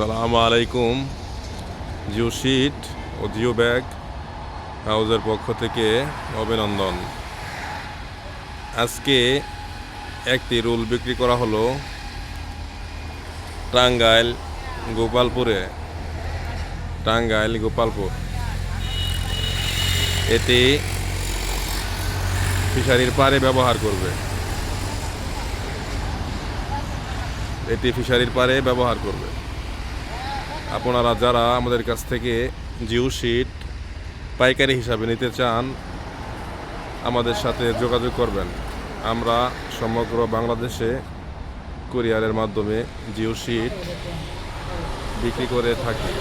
আসসালামু আলাইকুম। Geo sheet ও জিও ব্যাগ হাউসের পক্ষ থেকে অভিনন্দন। আজকে একটি রুল বিক্রি করা হলো টাঙ্গাইল গোপালপুরে। টাঙ্গাইল গোপালপুর। এটি ফিশারির পারে ব্যবহার করবে। এটি ফিশারির পারে ব্যবহার করবে। আপনারা যারা আমাদের কাছ থেকে জিও শিট, পাইকারি হিসাবে নিতে চান, আমাদের সাথে যোগাযোগ করবেন আমরা সমগ্র বাংলাদেশে কুরিয়ারের মাধ্যমে জিও শিট বিক্রি করে থাকি.